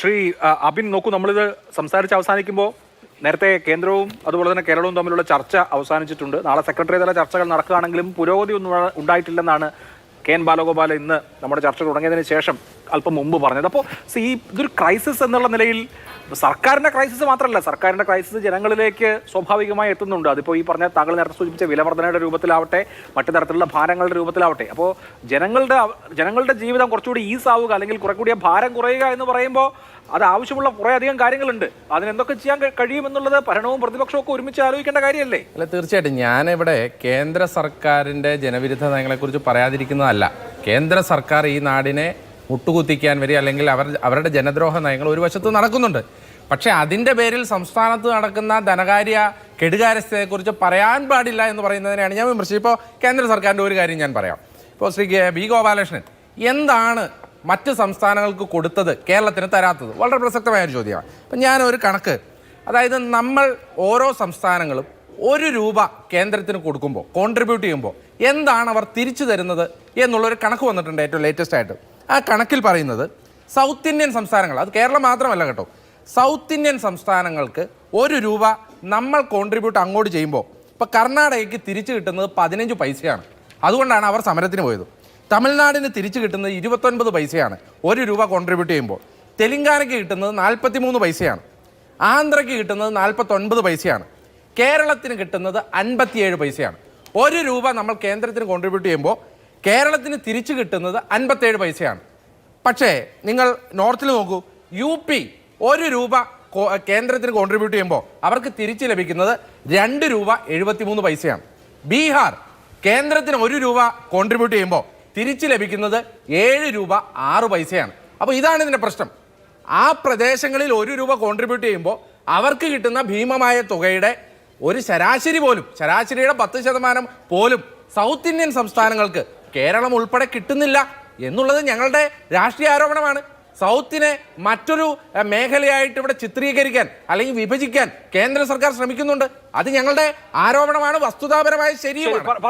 ശ്രീ അബിൻ നോക്കൂ നമ്മളിത് സംസാരിച്ച് അവസാനിക്കുമ്പോൾ നേരത്തെ കേന്ദ്രവും അതുപോലെ തന്നെ കേരളവും തമ്മിലുള്ള ചർച്ച അവസാനിച്ചിട്ടുണ്ട്. നാളെ സെക്രട്ടറി തല ചർച്ചകൾ നടക്കുകയാണെങ്കിലും പുരോഗതി ഒന്നും ഉണ്ടായിട്ടില്ലെന്നാണ് കെ എൻ ബാലഗോപാൽ ഇന്ന് നമ്മുടെ ചർച്ച തുടങ്ങിയതിന് ശേഷം അല്പം മുമ്പ് പറഞ്ഞത്. അപ്പോൾ ഈ ഇതൊരു ക്രൈസിസ് എന്നുള്ള നിലയിൽ സർക്കാരിന്റെ ക്രൈസിസ് മാത്രമല്ല സർക്കാരിന്റെ ക്രൈസിസ് ജനങ്ങളിലേക്ക് സ്വാഭാവികമായി എത്തുന്നുണ്ട്. അതിപ്പോൾ ഈ പറഞ്ഞ താങ്കൾ നേരത്തെ സൂചിപ്പിച്ച വിലവർദ്ധനയുടെ രൂപത്തിലാവട്ടെ മറ്റു തരത്തിലുള്ള ഭാരങ്ങളുടെ രൂപത്തിലാവട്ടെ. അപ്പോൾ ജനങ്ങളുടെ ജനങ്ങളുടെ ജീവിതം കുറച്ചുകൂടി ഈസ് ആവുക അല്ലെങ്കിൽ കുറെ ഭാരം കുറയുക എന്ന് പറയുമ്പോൾ അത് ആവശ്യമുള്ള കുറേ അധികം കാര്യങ്ങളുണ്ട്. അതിനെന്തൊക്കെ ചെയ്യാൻ കഴി- കഴിയുമെന്നുള്ളത് ഭരണവും പ്രതിപക്ഷവും ഒക്കെ ഒരുമിച്ച് ആലോചിക്കേണ്ട കാര്യമല്ലേ? അല്ല തീർച്ചയായിട്ടും ഞാനിവിടെ കേന്ദ്ര സർക്കാരിന്റെ ജനവിരുദ്ധ നയങ്ങളെക്കുറിച്ച് പറയാതിരിക്കുന്നതല്ല. കേന്ദ്ര സർക്കാർ ഈ നാടിനെ മുട്ടുകുത്തിക്കാൻ വരിക അല്ലെങ്കിൽ അവർ അവരുടെ ജനദ്രോഹ നയങ്ങൾ ഒരു വശത്ത് നടക്കുന്നുണ്ട്. പക്ഷേ അതിന്റെ പേരിൽ സംസ്ഥാനത്ത് നടക്കുന്ന ധനകാര്യ കെടുകാര്യസ്ഥതയെക്കുറിച്ച് പറയാൻ പാടില്ല എന്ന് പറയുന്നതിനെയാണ് ഞാൻ വിമർശിച്ചത്. ഇപ്പോൾ കേന്ദ്ര സർക്കാരിന്റെ ഒരു കാര്യം ഞാൻ പറയാം. ഇപ്പോൾ ശ്രീ ബി ഗോപാലകൃഷ്ണൻ എന്താണ് മറ്റ് സംസ്ഥാനങ്ങൾക്ക് കൊടുത്തത് കേരളത്തിന് തരാത്തത്? വളരെ പ്രസക്തമായ ഒരു ചോദ്യമാണ്. അപ്പം ഞാനൊരു കണക്ക് അതായത് നമ്മൾ ഓരോ സംസ്ഥാനങ്ങളും ഒരു രൂപ കേന്ദ്രത്തിന് കൊടുക്കുമ്പോൾ കോൺട്രിബ്യൂട്ട് ചെയ്യുമ്പോൾ എന്താണ് അവർ തിരിച്ചു തരുന്നത് എന്നുള്ളൊരു കണക്ക് വന്നിട്ടുണ്ട് ഏറ്റവും ലേറ്റസ്റ്റ് ആയിട്ട്. ആ കണക്കിൽ പറയുന്നത് സൗത്ത് ഇന്ത്യൻ സംസ്ഥാനങ്ങൾ അത് കേരളം മാത്രമല്ല കേട്ടോ. സൗത്ത് ഇന്ത്യൻ സംസ്ഥാനങ്ങൾക്ക് ഒരു രൂപ നമ്മൾ കോൺട്രിബ്യൂട്ട് അങ്ങോട്ട് ചെയ്യുമ്പോൾ ഇപ്പോൾ കർണാടകയ്ക്ക് തിരിച്ചു കിട്ടുന്നത് പതിനഞ്ച് പൈസയാണ്. അതുകൊണ്ടാണ് അവർ സമരത്തിന് പോയത്. തമിഴ്നാടിന് തിരിച്ചു കിട്ടുന്നത് ഇരുപത്തൊൻപത് പൈസയാണ് ഒരു രൂപ കോൺട്രിബ്യൂട്ട് ചെയ്യുമ്പോൾ. തെലങ്കാനയ്ക്ക് കിട്ടുന്നത് നാൽപ്പത്തി മൂന്ന് പൈസയാണ്. ആന്ധ്രയ്ക്ക് കിട്ടുന്നത് നാൽപ്പത്തൊൻപത് പൈസയാണ്. കേരളത്തിന് കിട്ടുന്നത് അൻപത്തിയേഴ് പൈസയാണ്. ഒരു രൂപ നമ്മൾ കേന്ദ്രത്തിന് കോൺട്രിബ്യൂട്ട് ചെയ്യുമ്പോൾ കേരളത്തിന് തിരിച്ചു കിട്ടുന്നത് അൻപത്തേഴ് പൈസയാണ്. പക്ഷേ നിങ്ങൾ നോർത്തിൽ നോക്കൂ. യു പി ഒരു രൂപ കേന്ദ്രത്തിന് കോൺട്രിബ്യൂട്ട് ചെയ്യുമ്പോൾ അവർക്ക് തിരിച്ചു ലഭിക്കുന്നത് രണ്ട് രൂപ എഴുപത്തിമൂന്ന് പൈസയാണ്. ബീഹാർ കേന്ദ്രത്തിന് ഒരു രൂപ കോൺട്രിബ്യൂട്ട് ചെയ്യുമ്പോൾ തിരിച്ചു ലഭിക്കുന്നത് ഏഴ് രൂപ ആറ് പൈസയാണ്. അപ്പോൾ ഇതാണ് ഇതിന്റെ പ്രശ്നം. ആ പ്രദേശങ്ങളിൽ ഒരു രൂപ കോൺട്രിബ്യൂട്ട് ചെയ്യുമ്പോൾ അവർക്ക് കിട്ടുന്ന ഭീമമായ തുകയുടെ ഒരു ശരാശരി പോലും ശരാശരിയുടെ പത്ത് ശതമാനം പോലും സൗത്ത് ഇന്ത്യൻ സംസ്ഥാനങ്ങൾക്ക് കേരളം ഉൾപ്പെടെ കിട്ടുന്നില്ല എന്നുള്ളത് ഞങ്ങളുടെ രാഷ്ട്രീയ ആരോപണമാണ്. സൗത്തിനെ മറ്റൊരു മേഖലയായിട്ട് ഇവിടെ ചിത്രീകരിക്കാൻ അല്ലെങ്കിൽ വിഭജിക്കാൻ കേന്ദ്ര സർക്കാർ ശ്രമിക്കുന്നുണ്ട്. അത് ഞങ്ങളുടെ ആരോപണമാണ് വസ്തുതാപരമായ ശരിയുമാണ്. പ-